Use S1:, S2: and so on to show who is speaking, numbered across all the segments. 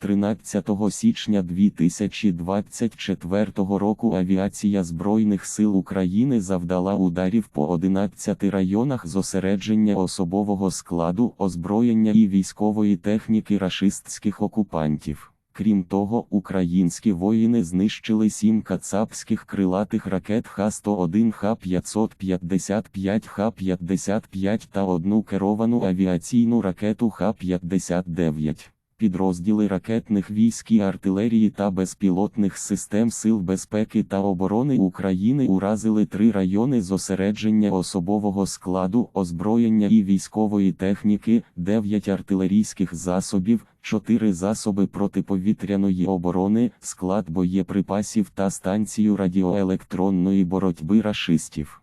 S1: 13 січня 2024 року авіація Збройних сил України завдала ударів по 11 районах зосередження особового складу, озброєння і військової техніки рашистських окупантів. Крім того, українські воїни знищили сім кацапських крилатих ракет Х-101, Х-555, Х-55 та одну керовану авіаційну ракету Х-59. Підрозділи ракетних військ і артилерії та безпілотних систем Сил безпеки та оборони України уразили три райони зосередження особового складу, озброєння і військової техніки, 9 артилерійських засобів, 4 засоби протиповітряної оборони, склад боєприпасів та станцію радіоелектронної боротьби рашистів.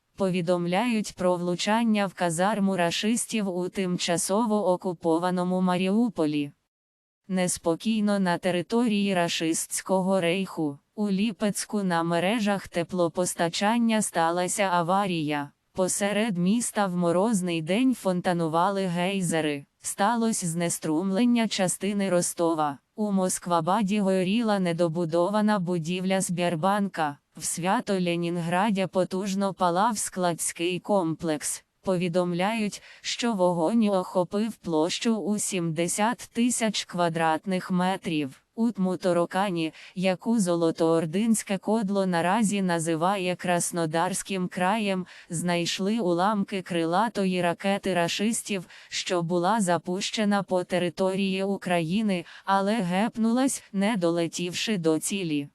S2: Повідомляють про влучання в казарму рашистів у тимчасово окупованому Маріуполі. Неспокійно на території рашистського рейху. У Ліпецьку на мережах теплопостачання сталася аварія. Посеред міста в морозний день фонтанували гейзери. Сталося знеструмлення частини Ростова. У Москвабаді горіла недобудована будівля Збірбанка. В свято Ленінграді потужно палав складський комплекс. Повідомляють, що вогонь охопив площу у 70 тисяч квадратних метрів. У Тмуторокані, яку Золотоординське кодло наразі називає Краснодарським краєм, знайшли уламки крилатої ракети рашистів, що була запущена по території України, але гепнулась, не долетівши до цілі.